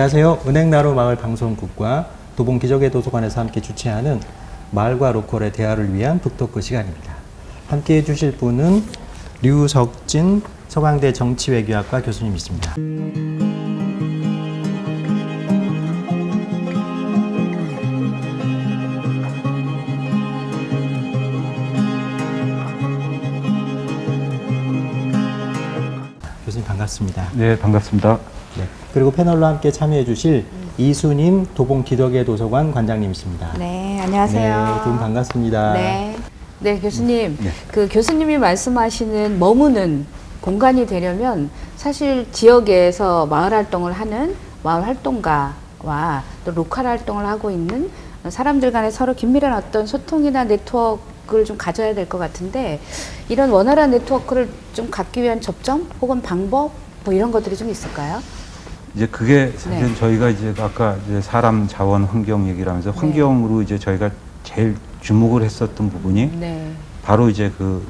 안녕하세요. 은행나루 마을 방송국과 도봉 기적의 도서관에서 함께 주최하는 마을과 로컬의 대화를 위한 북토크 시간입니다. 함께 해주실 분은 류석진 서강대 정치외교학과 교수님이십니다. 교수님 반갑습니다. 네, 반갑습니다. 네. 그리고 패널로 함께 참여해 주실 이수님 도봉 기덕의 도서관 관장님이십니다. 네, 안녕하세요. 네, 두 분 반갑습니다. 네. 네, 교수님. 네. 그 교수님이 말씀하시는 머무는 공간이 되려면 사실 지역에서 마을 활동을 하는 마을 활동가와 또 로컬 활동을 하고 있는 사람들 간에 서로 긴밀한 어떤 소통이나 네트워크를 좀 가져야 될 것 같은데 이런 원활한 네트워크를 좀 갖기 위한 접점 혹은 방법 뭐 이런 것들이 좀 있을까요? 이제 그게 사실 네. 저희가 이제 아까 이제 사람 자원 환경 얘기를 하면서 환경으로 이제 저희가 제일 주목을 했었던 부분이 네. 바로 이제 그,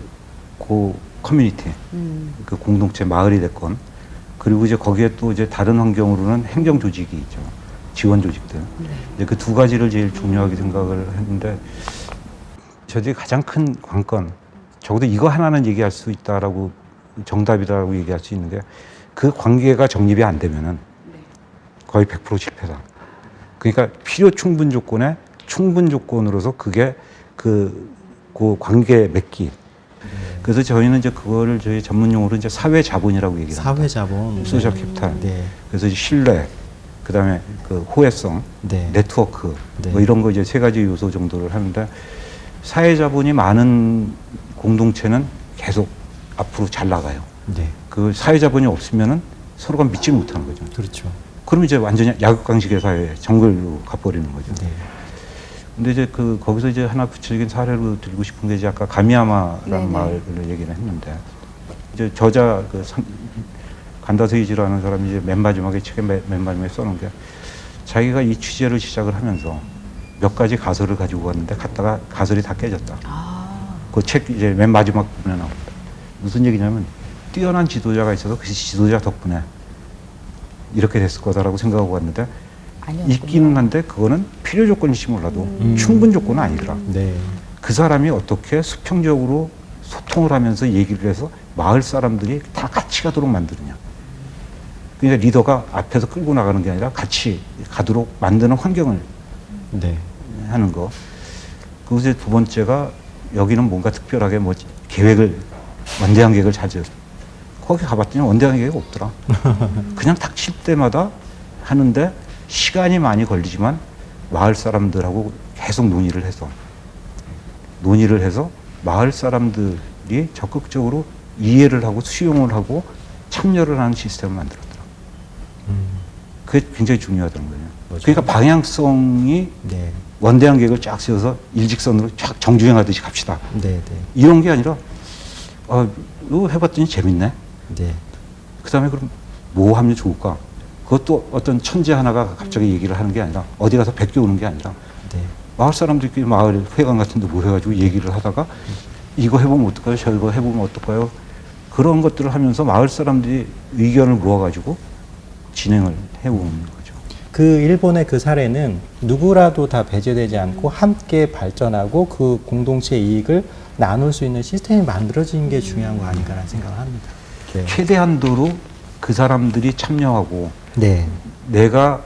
그 커뮤니티, 음. 그 공동체 마을이 됐건 그리고 이제 거기에 또 이제 다른 환경으로는 행정 조직이 있죠. 지원 조직들. 네. 이제 그 두 가지를 제일 중요하게 생각을 했는데 저들이 가장 큰 관건 적어도 이거 하나는 얘기할 수 있다라고 정답이라고 얘기할 수 있는 게 그 관계가 정립이 안 되면은 거의 100% 실패다. 그러니까 필요 충분 조건에 충분 조건으로서 그게 그, 그 관계 맺기. 그래서 저희는 이제 그거를 저희 전문 용어로 이제 사회 자본이라고 얘기를 합니다. 사회 자본. 소셜 캐피탈. 네. 그래서 신뢰, 그다음에 그 호혜성, 네. 네트워크 네. 뭐 이런 거 이제 세 가지 요소 정도를 하는데 사회 자본이 많은 공동체는 계속 앞으로 잘 나가요. 네. 그 사회 자본이 없으면은 서로가 믿지 못하는 거죠. 그렇죠. 그럼 이제 완전히 야극강식의 사회, 정글로 가버리는 거죠. 네. 근데 이제 그 거기서 이제 하나 구체적인 사례로 들고 싶은 게 이제 아까 가미야마라는. 마을을 얘기를 했는데 이제 저자 그 상- 간다세이지라는 사람이 이제 맨 마지막에 책의 맨, 맨 마지막에 써놓은 게 자기가 이 취재를 시작을 하면서 몇 가지 가설을 가지고 갔는데 갔다가 가설이 다 깨졌다. 아. 그책 이제 맨 마지막 부분에 나옵니다. 무슨 얘기냐면 뛰어난 지도자가 있어서 그 지도자 덕분에 이렇게 됐을 거다라고 생각하고 갔는데 아니었군요. 있기는 한데 그거는 필요 조건일지 몰라도 음. 충분 조건은 아니더라. 네. 그 사람이 어떻게 수평적으로 소통을 하면서 얘기를 해서 마을 사람들이 다 같이 가도록 만드느냐. 그러니까 리더가 앞에서 끌고 나가는 게 아니라 같이 가도록 만드는 환경을 네. 하는 거. 이제 두 번째가 여기는 뭔가 특별하게 뭐 계획을 원대한 계획을 자주 거기 가봤더니 원대한 계획이 없더라. 그냥 닥칠 때마다 하는데 시간이 많이 걸리지만 마을 사람들하고 계속 논의를 해서 논의를 해서 마을 사람들이 적극적으로 이해를 하고 수용을 하고 참여를 하는 시스템을 만들었더라. 음. 그게 굉장히 중요하다는 거예요. 맞아요. 그러니까 방향성이 네. 원대한 계획을 쫙 세워서 일직선으로 쫙 정주행하듯이 갑시다. 네. 네. 이런 게 아니라, 아, 이거 해봤더니 재밌네. 네. 그 다음에 그럼 뭐 하면 좋을까? 그것도 어떤 천재 하나가 갑자기 얘기를 하는 게 아니라, 어디 가서 베껴 오는 게 아니라, 네. 마을 사람들끼리 마을 회관 같은 데 모여가지고 얘기를 하다가, 이거 해보면 어떨까요? 저거 해보면 어떨까요? 그런 것들을 하면서 마을 사람들이 의견을 모아가지고 진행을 해오는 거죠. 그 일본의 그 사례는 누구라도 다 배제되지 않고 함께 발전하고 그 공동체 이익을 나눌 수 있는 시스템이 만들어진 게 중요한 거 아닌가라는 생각을 합니다. 네. 최대한도로 그 사람들이 참여하고 네. 내가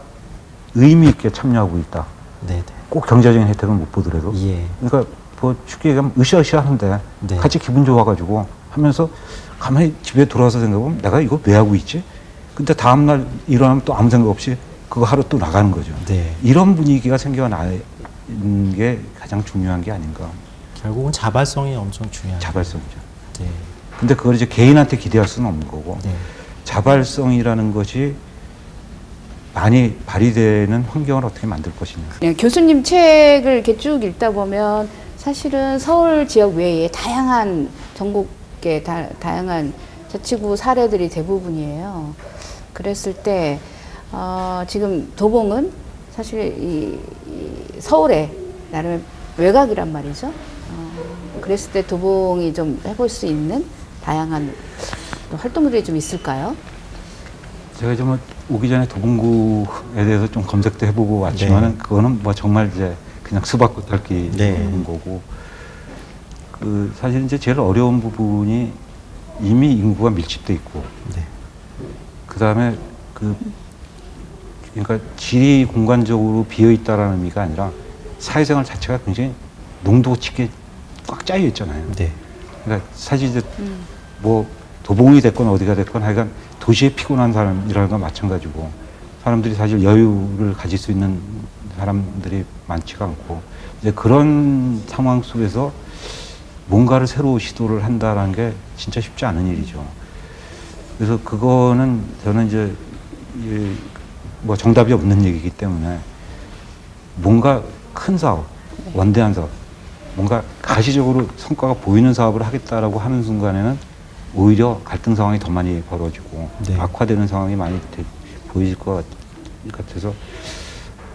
의미 있게 참여하고 있다. 네. 꼭 경제적인 혜택은 못 보더라도. 네. 예. 그러니까 뭐 쉽게 얘기하면 으쌰으쌰 하는데 네. 같이 기분 좋아가지고 하면서 가만히 집에 돌아와서 생각하면 내가 이거 왜 하고 있지? 근데 다음날 일어나면 또 아무 생각 없이 그거 하러 또 나가는 거죠. 네. 이런 분위기가 생겨나는 게 가장 중요한 게 아닌가. 결국은 자발성이 엄청 중요하죠. 자발성이죠. 네. 근데 그걸 이제 개인한테 기대할 수는 없는 거고. 네. 자발성이라는 것이 많이 발휘되는 환경을 어떻게 만들 것이냐. 네, 교수님 책을 이렇게 쭉 읽다 보면 사실은 서울 지역 외에 다양한 전국의 다, 다양한 자치구 사례들이 대부분이에요. 그랬을 때 어, 지금 도봉은 사실 이, 이 서울의 나름의 외곽이란 말이죠. 어, 그랬을 때 도봉이 좀 해볼 수 있는 다양한 또 활동들이 좀 있을까요? 제가 좀 오기 전에 도봉구에 대해서 좀 검색도 해보고 왔지만은 네. 그거는 뭐 정말 이제 그냥 수박 겉핥기 네. 는 거고 그 사실 이제 제일 어려운 부분이 이미 인구가 밀집돼 있고 네. 그 다음에 그 그러니까 질이 공간적으로 비어 있다라는 의미가 아니라 사회생활 자체가 굉장히 농도 짙게 꽉 짜여 있잖아요. 네. 그러니까 사실 이제 음. 뭐 도봉이 됐건 어디가 됐건 하여간 도시에 피곤한 사람이라는 건 마찬가지고 사람들이 사실 여유를 가질 수 있는 사람들이 많지가 않고 이제 그런 상황 속에서 뭔가를 새로 시도를 한다라는 게 진짜 쉽지 않은 일이죠. 그래서 그거는 저는 이제 이뭐 정답이 없는 얘기이기 때문에 뭔가 큰 사업, 원대한 사업, 뭔가 가시적으로 성과가 보이는 사업을 하겠다라고 하는 순간에는 오히려 갈등 상황이 더 많이 벌어지고 네. 악화되는 상황이 많이 되- 보일 것 같- 같아서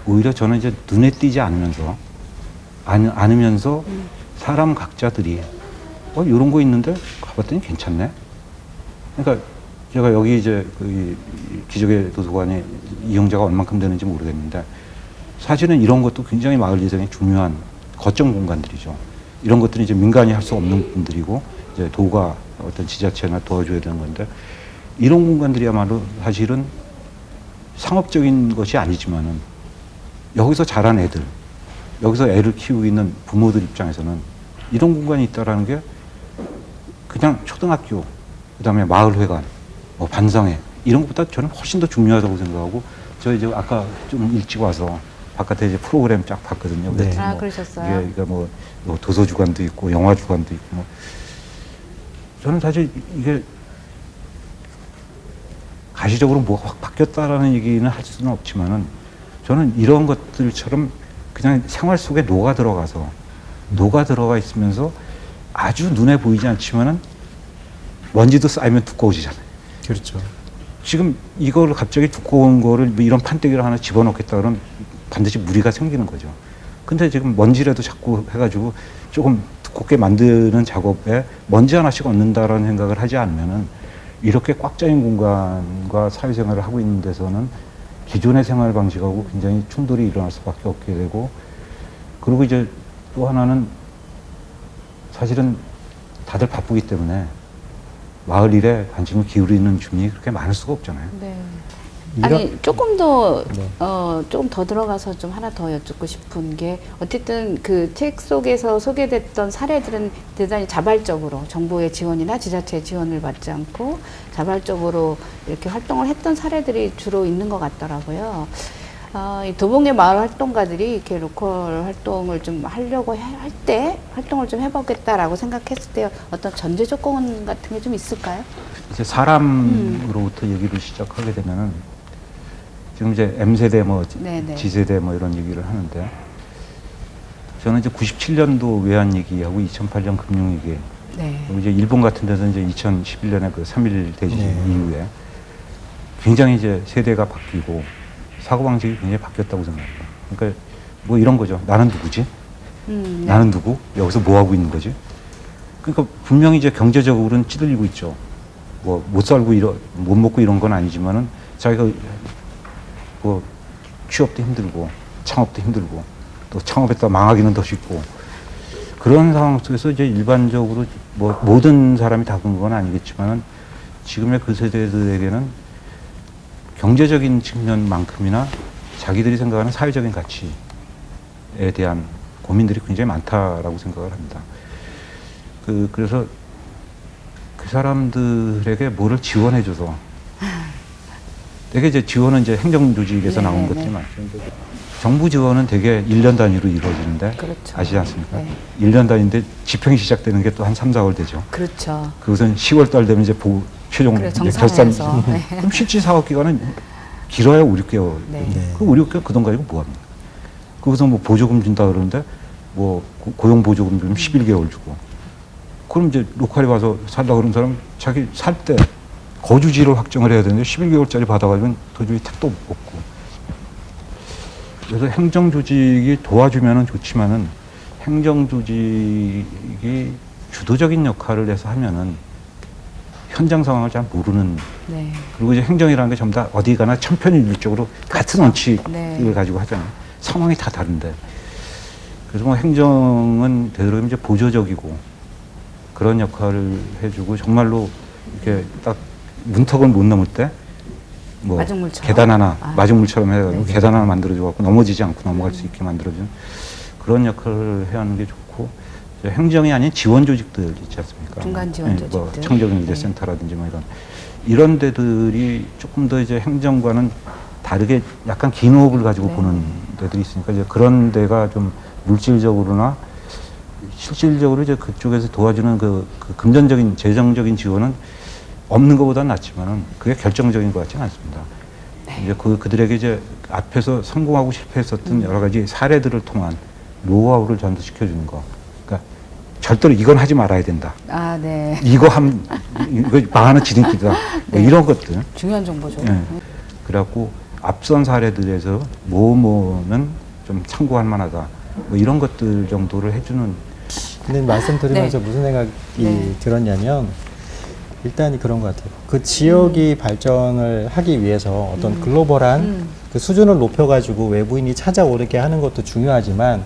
오히려 저는 이제 눈에 띄지 않으면서 않, 않으면서 사람 각자들이 어 이런 거 있는데 가봤더니 괜찮네. 그러니까 제가 여기 이제 그 기적의 도서관에 이용자가 얼만큼 되는지 모르겠는데 사실은 이런 것도 굉장히 마을 예정에 중요한 거점 공간들이죠. 이런 것들이 이제 민간이 할 수 없는 분들이고 이제 도가 어떤 지자체나 도와줘야 되는 건데 이런 공간들이야말로 사실은 상업적인 것이 아니지만은 여기서 자란 애들, 여기서 애를 키우고 있는 부모들 입장에서는 이런 공간이 있다라는 게 그냥 초등학교, 그다음에 마을회관, 뭐 반상회 이런 것보다 저는 훨씬 더 중요하다고 생각하고 저 이제 아까 좀 일찍 와서 바깥에 이제 프로그램 쫙 봤거든요. 네. 그랬더니 아, 뭐 그러셨어요? 이게 그러니까 뭐, 뭐 도서주관도 있고 영화주관도 있고 뭐 저는 사실 이게 가시적으로 뭐가 확 바뀌었다라는 얘기는 할 수는 없지만은 저는 이런 것들처럼 그냥 생활 속에 녹아 들어가서 녹아 들어가 있으면서 아주 눈에 보이지 않지만은 먼지도 쌓이면 두꺼워지잖아요. 그렇죠. 지금 이걸 갑자기 두꺼운 거를 뭐 이런 판때기를 하나 집어넣겠다 그러면 반드시 무리가 생기는 거죠. 근데 지금 먼지라도 자꾸 해가지고 조금 두껍게 만드는 작업에 먼지 하나씩 얻는다라는 생각을 하지 않으면은 이렇게 꽉 짜인 공간과 사회생활을 하고 있는 데서는 기존의 생활 방식하고 굉장히 충돌이 일어날 수밖에 없게 되고 그리고 이제 또 하나는 사실은 다들 바쁘기 때문에 마을 일에 관심을 기울이는 주민이 그렇게 많을 수가 없잖아요. 네. 아니 조금 더 네. 어, 조금 더 들어가서 좀 하나 더 여쭙고 싶은 게 어쨌든 그 책 속에서 소개됐던 사례들은 대단히 자발적으로 정부의 지원이나 지자체의 지원을 받지 않고 자발적으로 이렇게 활동을 했던 사례들이 주로 있는 것 같더라고요. 어, 이 도봉의 마을 활동가들이 이렇게 로컬 활동을 좀 하려고 할 때 활동을 좀 해보겠다라고 생각했을 때 어떤 전제 조건 같은 게 좀 있을까요? 이제 사람으로부터 얘기를 시작하게 되면은 지금 이제 M 세대 뭐 네네. G 세대 뭐 이런 얘기를 하는데 저는 이제 97년도 외환 얘기하고 2008년 금융 위기 네. 그리고 이제 일본 같은 데서 이제 2011년에 그 3.1 대지진 네. 이후에 굉장히 이제 세대가 바뀌고 사고방식이 굉장히 바뀌었다고 생각합니다. 그러니까 뭐 이런 거죠. 나는 누구지? 음, 네. 나는 누구? 여기서 뭐 하고 있는 거지? 그러니까 분명히 이제 경제적으로는 찌들리고 있죠. 뭐 못 살고 이런 못 먹고 이런 건 아니지만은 자기가 뭐 취업도 힘들고 창업도 힘들고 또 창업했다 망하기는 더 쉽고 그런 상황 속에서 이제 일반적으로 뭐 모든 사람이 다 그런 건 아니겠지만은 지금의 그 세대들에게는 경제적인 측면만큼이나 자기들이 생각하는 사회적인 가치에 대한 고민들이 굉장히 많다라고 생각을 합니다. 그 그래서 그 사람들에게 뭐를 지원해줘서 되게 이제 지원은 이제 행정 조직에서 네, 나온 네, 것들이 네. 많죠. 정부 지원은 되게 1년 단위로 이루어지는데 그렇죠. 아시지 않습니까? 네. 1년 단위인데 집행이 시작되는 게 또한 3, 4월 되죠. 그렇죠. 그것은 10월 달 되면 이제 보 최종 그래, 이제 결산 정산해서. 네. 그럼 실질 사업 기간은 길어야 5, 6개월. 네. 네. 그 5, 6개월 그돈 가지고 뭐 합니까? 거기서 뭐 보조금 준다 그러는데 뭐 고- 고용 보조금 좀 11개월 주고. 그럼 이제 로컬에 와서 살다 그런 사람 자기 살 때 거주지를 확정을 해야 되는데 11개월짜리 받아가지고 도저히 택도 없고. 그래서 행정 조직이 도와주면은 좋지만은 행정 조직이 주도적인 역할을 해서 하면은 현장 상황을 잘 모르는 네. 그리고 이제 행정이라는 게 전부 다 어디 가나 천편일률적으로 같은 원칙을 네. 가지고 하잖아요. 상황이 다 다른데. 그래서 뭐 행정은 되도록 이제 보조적이고 그런 역할을 해주고 정말로 이렇게 딱 문턱을 못 넘을 때 뭐 마중물처럼? 계단 하나 아. 마중물처럼 해가지고 네. 계단 하나 만들어줘 갖고 넘어지지 않고 넘어갈 수 있게 만들어주는 그런 역할을 해야 하는 게 좋고 이제 행정이 아닌 지원 조직들 있지 않습니까? 중간 지원 네, 뭐 조직들. 청정의료센터라든지 뭐 이런 이런 데들이 조금 더 이제 행정과는 다르게 약간 긴 호흡을 가지고 네. 보는 데들이 있으니까 이제 그런 데가 좀 물질적으로나 실질적으로 이제 그쪽에서 도와주는 그, 그 금전적인 재정적인 지원은 없는 것보다 낫지만은 그게 결정적인 것 같지는 않습니다. 이제 그 그들에게 이제 앞에서 성공하고 실패했었던 여러 가지 사례들을 통한 노하우를 전수시켜 주는 거. 그러니까 절대로 이건 하지 말아야 된다. 아, 네. 이거 함 이거 망하는 지름길이다. 뭐 네. 이런 것들. 중요한 정보죠. 예. 그래갖고 앞선 사례들에서 뭐 뭐는 좀 참고할 만하다. 뭐 이런 것들 정도를 해주는 근데 말씀 들으면서 네. 무슨 생각이 네. 들었냐면 일단 그런 것 같아요. 그 지역이 발전을 하기 위해서 어떤 글로벌한 음. 그 수준을 높여가지고 외부인이 찾아오게 하는 것도 중요하지만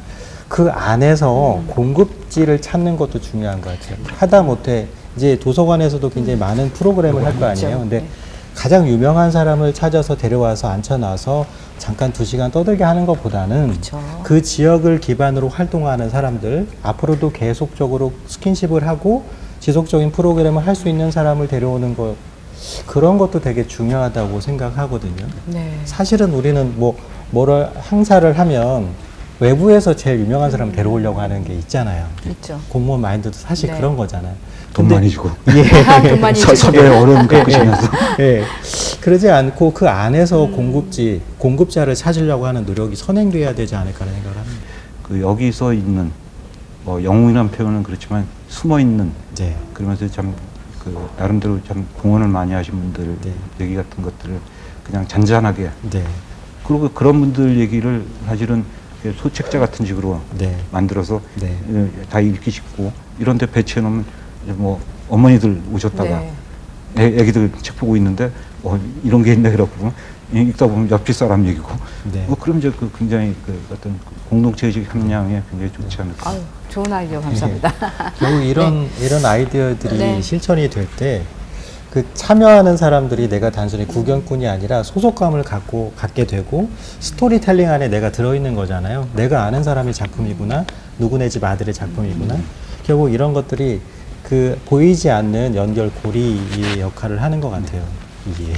그 안에서 음. 공급지를 찾는 것도 중요한 것 같아요. 하다 못해 이제 도서관에서도 굉장히 많은 프로그램을 할 거 아니에요. 근데 네. 가장 유명한 사람을 찾아서 데려와서 앉혀놔서 잠깐 두 시간 떠들게 하는 것보다는 그쵸. 그 지역을 기반으로 활동하는 사람들 앞으로도 계속적으로 스킨십을 하고 지속적인 프로그램을 할 수 있는 사람을 데려오는 것 그런 것도 되게 중요하다고 생각하거든요. 네. 사실은 우리는 뭐 뭐를 행사를 하면 외부에서 제일 유명한 사람 음. 데려오려고 하는 게 있잖아요. 있죠. 공무원 마인드도 사실 네. 그런 거잖아요. 돈 많이 주고 예. 돈 많이 서, 주고. 섭외 어려움 겪으시면서 예. 그러지 않고 그 안에서 음. 공급지, 공급자를 찾으려고 하는 노력이 선행돼야 되지 않을까라는 생각을 합니다. 그 여기서 있는 뭐 영웅이라는 표현은 그렇지만 숨어 있는 네. 그러면서 참 그 나름대로 참 공헌을 많이 하신 분들 네. 얘기 같은 것들을 그냥 잔잔하게 네. 그리고 그런 분들 얘기를 사실은 이렇게 소책자 같은 식으로 네. 만들어서 네. 예, 다 읽기 쉽고 이런 데 배치해 놓으면 뭐 어머니들 오셨다가 네. 애, 애기들 책 보고 있는데 어, 이런 게 있네 그래갖고 읽다 보면 옆집 사람 얘기고 네. 뭐 그럼 이제 그 굉장히 그 어떤 공동체의식 함량에 굉장히 좋지 않을까 아유, 좋은 아이디어 감사합니다. 결국 이런 이런 아이디어들이 네. 실천이 될 때 그 참여하는 사람들이 내가 단순히 구경꾼이 아니라 소속감을 갖고 갖게 되고 스토리텔링 안에 내가 들어 있는 거잖아요. 내가 아는 사람의 작품이구나. 누구네 집 아들의 작품이구나. 결국 이런 것들이 그 보이지 않는 연결 고리의 역할을 하는 것 같아요. 이게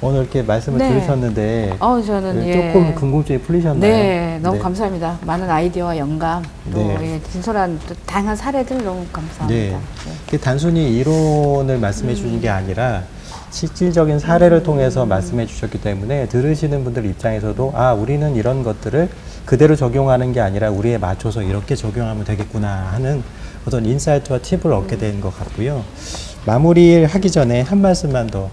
오늘 이렇게 말씀을 네. 들으셨는데 어, 저는 예. 조금 궁금증이 풀리셨나요? 네, 너무 네. 감사합니다. 많은 아이디어와 영감, 또 네. 예, 진솔한 또 다양한 사례들 너무 감사합니다. 네. 네. 그게 단순히 이론을 말씀해 주신 게 아니라 실질적인 사례를 통해서 말씀해 주셨기 때문에 들으시는 분들 입장에서도 아, 우리는 이런 것들을 그대로 적용하는 게 아니라 우리에 맞춰서 이렇게 적용하면 되겠구나 하는 어떤 인사이트와 팁을 얻게 된 것 같고요. 마무리 하기 전에 한 말씀만 더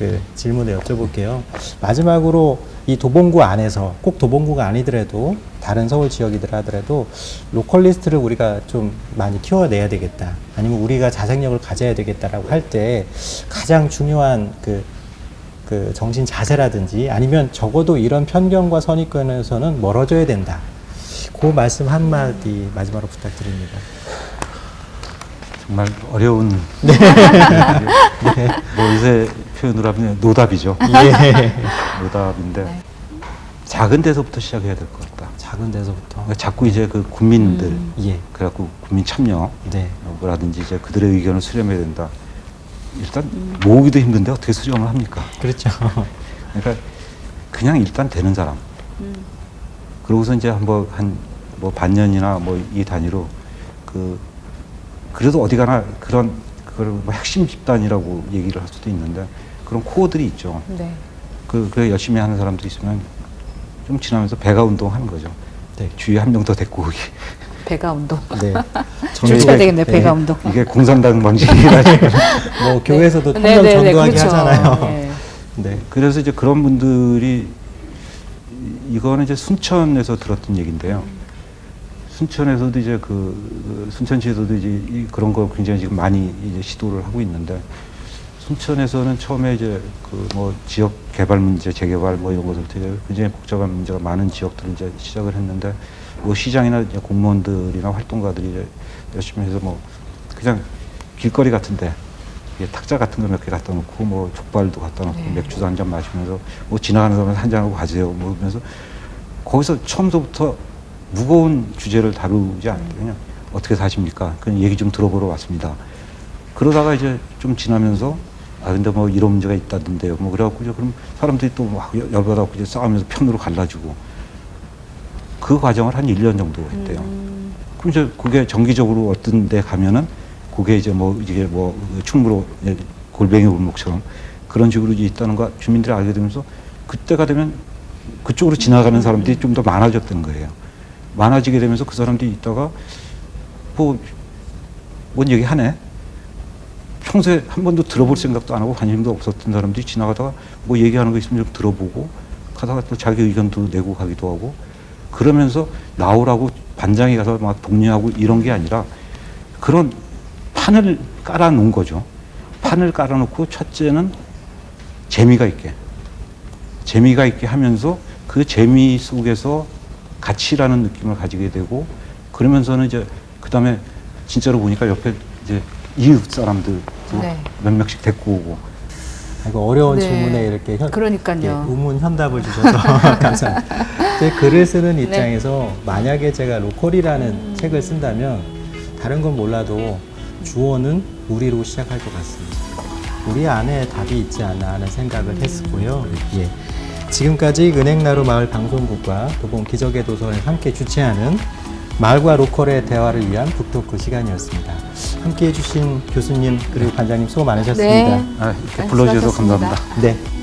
그 질문을 여쭤볼게요. 마지막으로 이 도봉구 안에서 꼭 도봉구가 아니더라도 다른 서울 지역이더라 하더라도 로컬리스트를 우리가 좀 많이 키워내야 되겠다. 아니면 우리가 자생력을 가져야 되겠다라고 할 때 가장 중요한 그, 그 정신 자세라든지 아니면 적어도 이런 편견과 선입견에서는 멀어져야 된다. 그 말씀 한마디 마지막으로 부탁드립니다. 정말 어려운 네. 뭐 요새 표현으로 하면 노답이죠 예. 노답인데 네. 작은 데서부터 시작해야 될 것 같다 작은 데서부터. 그러니까 자꾸 이제 그 국민들 예. 그래갖고 국민 참여 네. 라든지 이제 그들의 의견을 수렴해야 된다. 일단 모으기도 힘든데 어떻게 수렴을 합니까? 그렇죠. 그러니까 그냥 일단 되는 사람. 음. 그러고서 이제 한번 한 뭐 반년이나 뭐 이 단위로 그 그래도 어디 가나 그런 그걸 뭐 핵심 집단이라고 얘기를 할 수도 있는데 그런 코어들이 있죠. 네. 그, 그 열심히 하는 사람들이 있으면 좀 지나면서 배가 운동하는 거죠. 네. 주위에 한 명 더 데리고 오기. 배가 운동. 네. 줄쳐야 되겠네, 네. 배가 운동. 이게 공산당 방식이라 지금. 뭐 교회에서도 네, 통정 네, 네, 전도하기 그렇죠. 하잖아요. 네. 네. 그래서 이제 그런 분들이 이- 이거는 이제 순천에서 들었던 얘기인데요. 순천에서도 이제 그, 그 순천시에서도 이제 이 그런 거 굉장히 지금 많이 이제 시도를 하고 있는데 순천에서는 처음에 이제 그 뭐 지역 개발 문제, 재개발 뭐 이런 것부터 굉장히 복잡한 문제가 많은 지역들을 이제 시작을 했는데 뭐 시장이나 공무원들이나 활동가들이 이제 열심히 해서 뭐 그냥 길거리 같은데 이게 탁자 같은 거 몇 개 갖다 놓고 뭐 족발도 갖다 놓고 네. 맥주도 한 잔 마시면서 뭐 지나가는 사람 한 잔하고 가세요 뭐 그러면서 거기서 처음부터 무거운 주제를 다루지 그냥 어떻게 사십니까? 그냥 얘기 좀 들어보러 왔습니다. 그러다가 이제 좀 지나면서 아 근데 뭐 이런 문제가 있다던데요. 뭐 그래갖고 이제 그럼 사람들이 또 막 열받아갖고 이제 싸우면서 편으로 갈라지고 그 과정을 한 1년 정도 했대요. 음, 그럼 이제 그게 정기적으로 어떤 데 가면은 그게 이제 뭐 이게 뭐 충무로 이제 골뱅이 골목처럼 그런 식으로 이제 있다는 거 주민들이 알게 되면서 그때가 되면 그쪽으로 지나가는 사람들이 좀 더 많아졌던 거예요. 많아지게 되면서 그 사람들이 있다가 뭐, 뭔 얘기 하네? 평소에 한 번도 들어볼 생각도 안 하고 관심도 없었던 사람들이 지나가다가 뭐 얘기하는 거 있으면 좀 들어보고 가다가 또 자기 의견도 내고 가기도 하고 그러면서 나오라고 반장이 가서 막 독려하고 이런 게 아니라 그런 판을 깔아 놓은 거죠. 판을 깔아 놓고 첫째는 재미가 있게 재미가 있게 하면서 그 재미 속에서 가치라는 느낌을 가지게 되고 그러면서는 이제 그 다음에 진짜로 보니까 옆에 이제 이웃 사람들 네. 몇 명씩 데리고 오고 아이고 어려운 네. 질문에 이렇게 현, 그러니까요. 예, 우문 현답을 주셔서 감사합니다. 제 글을 쓰는 네. 입장에서 만약에 제가 로컬이라는 음. 책을 쓴다면 다른 건 몰라도 주어는 우리로 시작할 것 같습니다. 우리 안에 답이 있지 않나 하는 생각을 음. 했었고요. 예. 지금까지 은행나루 마을 방송국과 도봉 기적의 도서를 함께 주최하는 마을과 로컬의 대화를 위한 북토크 시간이었습니다. 함께 해주신 교수님 그리고 관장님 수고 많으셨습니다. 네. 아, 이렇게 네, 불러주셔서 수고하셨습니다. 감사합니다. 네.